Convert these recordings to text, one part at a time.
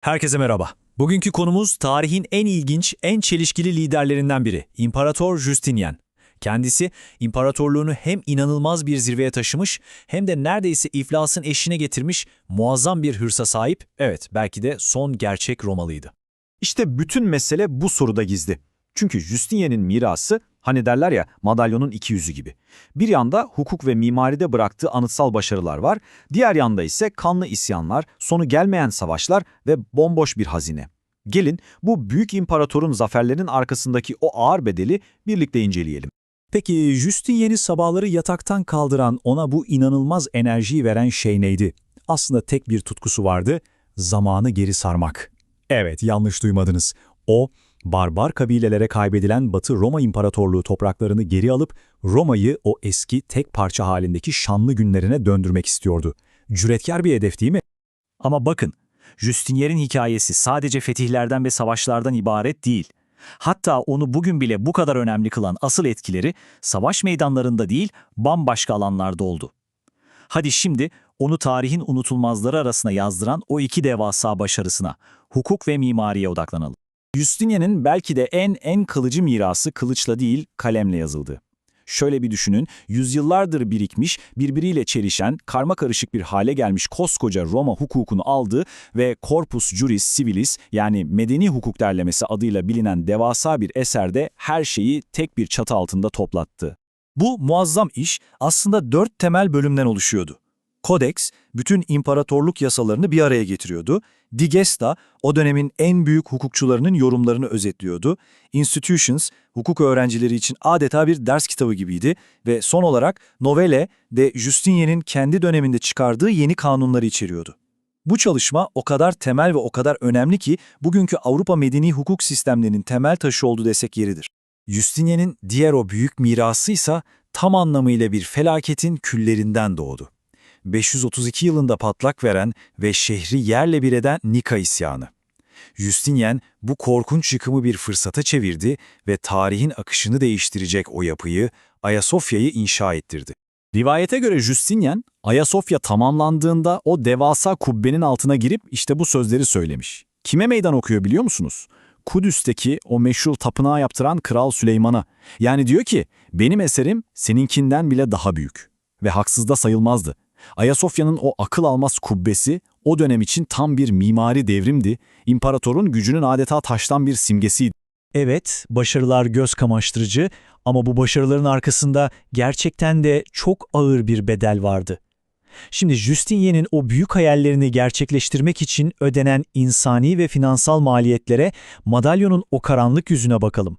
Herkese merhaba. Bugünkü konumuz tarihin en ilginç, en çelişkili liderlerinden biri, İmparator Justinian. Kendisi imparatorluğunu hem inanılmaz bir zirveye taşımış hem de neredeyse iflasın eşine getirmiş muazzam bir hırsa sahip, evet belki de son gerçek Romalıydı. İşte bütün mesele bu soruda gizli. Çünkü Justinian'in mirası hani derler ya madalyonun iki yüzü gibi. Bir yanda hukuk ve mimaride bıraktığı anıtsal başarılar var, diğer yanda ise kanlı isyanlar, sonu gelmeyen savaşlar ve bomboş bir hazine. Gelin bu büyük imparatorun zaferlerinin arkasındaki o ağır bedeli birlikte inceleyelim. Peki Justinian'i sabahları yataktan kaldıran, ona bu inanılmaz enerjiyi veren şey neydi? Aslında tek bir tutkusu vardı, zamanı geri sarmak. Evet, yanlış duymadınız. O, barbar kabilelere kaybedilen Batı Roma İmparatorluğu topraklarını geri alıp Roma'yı o eski tek parça halindeki şanlı günlerine döndürmek istiyordu. Cüretkar bir hedef değil mi? Ama bakın, Justinian'in hikayesi sadece fetihlerden ve savaşlardan ibaret değil. Hatta onu bugün bile bu kadar önemli kılan asıl etkileri savaş meydanlarında değil, bambaşka alanlarda oldu. Hadi şimdi onu tarihin unutulmazları arasına yazdıran o iki devasa başarısına, hukuk ve mimariye odaklanalım. Justinian'in belki de en en kılıcı mirası kılıçla değil kalemle yazıldı. Şöyle bir düşünün, yüzyıllardır birikmiş, birbiriyle çelişen, karma karışık bir hale gelmiş koskoca Roma hukukunu aldı ve Corpus Juris Civilis yani medeni hukuk derlemesi adıyla bilinen devasa bir eserde her şeyi tek bir çatı altında toplattı. Bu muazzam iş aslında dört temel bölümden oluşuyordu. Kodeks, bütün imparatorluk yasalarını bir araya getiriyordu. Digesta, o dönemin en büyük hukukçularının yorumlarını özetliyordu. Institutions, hukuk öğrencileri için adeta bir ders kitabı gibiydi. Ve son olarak Novelle de Justinian'in kendi döneminde çıkardığı yeni kanunları içeriyordu. Bu çalışma o kadar temel ve o kadar önemli ki bugünkü Avrupa medeni hukuk sistemlerinin temel taşı oldu desek yeridir. Justinian'in diğer o büyük mirası ise tam anlamıyla bir felaketin küllerinden doğdu. 532 yılında patlak veren ve şehri yerle bir eden Nika isyanı. Justinian bu korkunç yıkımı bir fırsata çevirdi ve tarihin akışını değiştirecek o yapıyı, Ayasofya'yı inşa ettirdi. Rivayete göre Justinian, Ayasofya tamamlandığında o devasa kubbenin altına girip işte bu sözleri söylemiş. Kime meydan okuyor biliyor musunuz? Kudüs'teki o meşhur tapınağı yaptıran Kral Süleyman'a. Yani diyor ki, benim eserim seninkinden bile daha büyük. Ve haksız da sayılmazdı. Ayasofya'nın o akıl almaz kubbesi o dönem için tam bir mimari devrimdi, imparatorun gücünün adeta taştan bir simgesiydi. Evet, başarılar göz kamaştırıcı ama bu başarıların arkasında gerçekten de çok ağır bir bedel vardı. Şimdi Justinian'in o büyük hayallerini gerçekleştirmek için ödenen insani ve finansal maliyetlere madalyonun o karanlık yüzüne bakalım.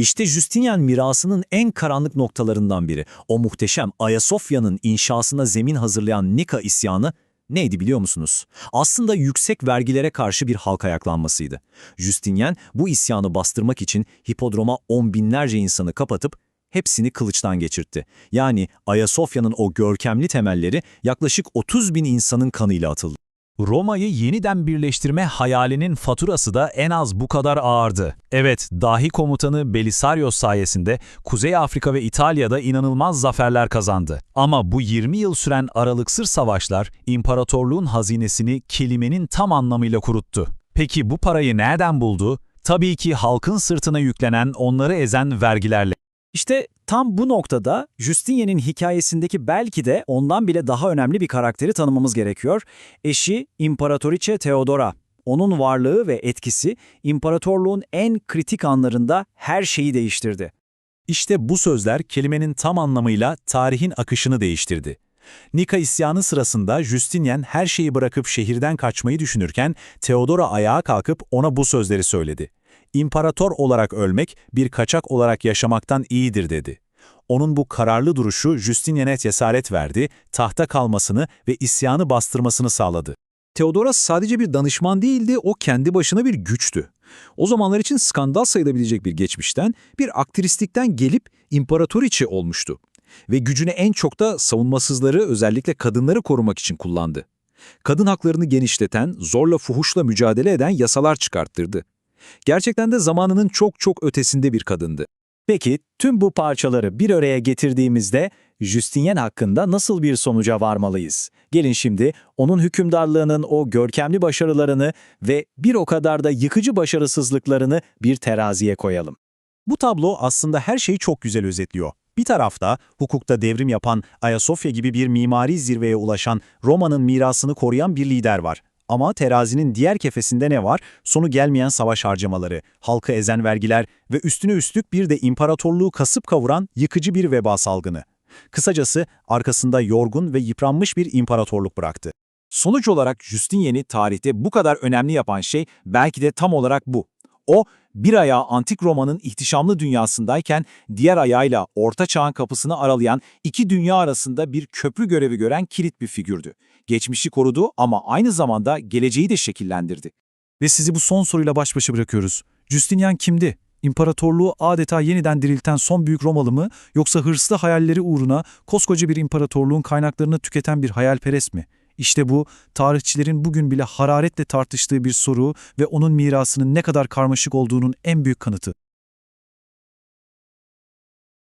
İşte Justinian mirasının en karanlık noktalarından biri. O muhteşem Ayasofya'nın inşasına zemin hazırlayan Nika isyanı neydi biliyor musunuz? Aslında yüksek vergilere karşı bir halk ayaklanmasıydı. Justinian bu isyanı bastırmak için hipodroma on binlerce insanı kapatıp hepsini kılıçtan geçirtti. Yani Ayasofya'nın o görkemli temelleri yaklaşık 30 bin insanın kanıyla atıldı. Roma'yı yeniden birleştirme hayalinin faturası da en az bu kadar ağırdı. Evet, dahi komutanı Belisarius sayesinde Kuzey Afrika ve İtalya'da inanılmaz zaferler kazandı. Ama bu 20 yıl süren aralıksız savaşlar imparatorluğun hazinesini kelimenin tam anlamıyla kuruttu. Peki bu parayı nereden buldu? Tabii ki halkın sırtına yüklenen, onları ezen vergilerle. İşte tam bu noktada Justinian'in hikayesindeki belki de ondan bile daha önemli bir karakteri tanımamız gerekiyor. Eşi İmparatoriçe Theodora. Onun varlığı ve etkisi imparatorluğun en kritik anlarında her şeyi değiştirdi. İşte bu sözler kelimenin tam anlamıyla tarihin akışını değiştirdi. Nika isyanı sırasında Justinian her şeyi bırakıp şehirden kaçmayı düşünürken Theodora ayağa kalkıp ona bu sözleri söyledi. İmparator olarak ölmek bir kaçak olarak yaşamaktan iyidir dedi. Onun bu kararlı duruşu Justinian'e cesaret verdi, tahta kalmasını ve isyanı bastırmasını sağladı. Theodoras sadece bir danışman değildi, o kendi başına bir güçtü. O zamanlar için skandal sayılabilecek bir geçmişten, bir aktristlikten gelip imparatoriçe olmuştu. Ve gücünü en çok da savunmasızları, özellikle kadınları korumak için kullandı. Kadın haklarını genişleten, zorla fuhuşla mücadele eden yasalar çıkarttırdı. Gerçekten de zamanının çok çok ötesinde bir kadındı. Peki tüm bu parçaları bir araya getirdiğimizde Justinian hakkında nasıl bir sonuca varmalıyız? Gelin şimdi onun hükümdarlığının o görkemli başarılarını ve bir o kadar da yıkıcı başarısızlıklarını bir teraziye koyalım. Bu tablo aslında her şeyi çok güzel özetliyor. Bir tarafta hukukta devrim yapan Ayasofya gibi bir mimari zirveye ulaşan Roma'nın mirasını koruyan bir lider var. Ama terazinin diğer kefesinde ne var? Sonu gelmeyen savaş harcamaları, halkı ezen vergiler ve üstüne üstlük bir de imparatorluğu kasıp kavuran yıkıcı bir veba salgını. Kısacası arkasında yorgun ve yıpranmış bir imparatorluk bıraktı. Sonuç olarak Justinian'i tarihte bu kadar önemli yapan şey belki de tam olarak bu. O, bir ayağı antik Roma'nın ihtişamlı dünyasındayken diğer ayağıyla Orta Çağ'ın kapısını aralayan iki dünya arasında bir köprü görevi gören kilit bir figürdü. Geçmişi korudu ama aynı zamanda geleceği de şekillendirdi. Ve sizi bu son soruyla baş başa bırakıyoruz. Justinian kimdi? İmparatorluğu adeta yeniden dirilten son büyük Romalı mı yoksa hırslı hayalleri uğruna koskoca bir imparatorluğun kaynaklarını tüketen bir hayalperest mi? İşte bu tarihçilerin bugün bile hararetle tartıştığı bir soru ve onun mirasının ne kadar karmaşık olduğunun en büyük kanıtı.